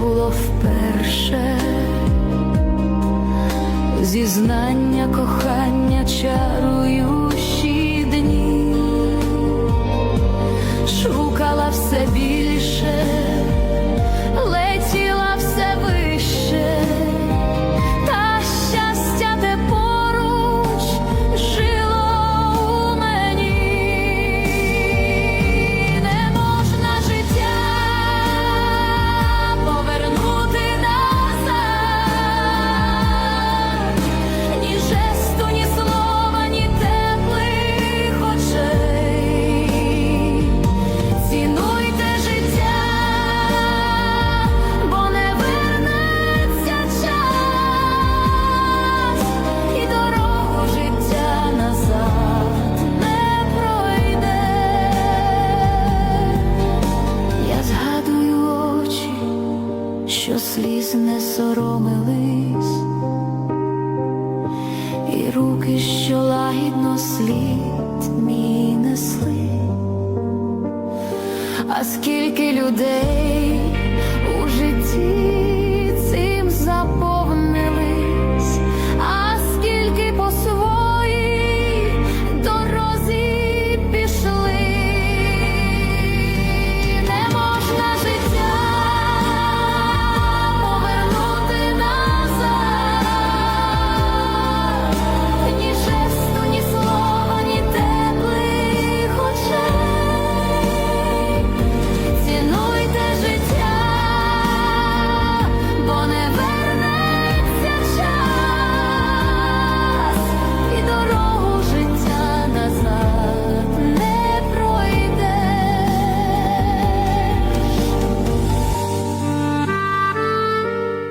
було вперше, зізнання кохання чаруючі дні, шукала все більше, сліз не соромились, і руки, що лагідно слід мій несли. А скільки людей у житті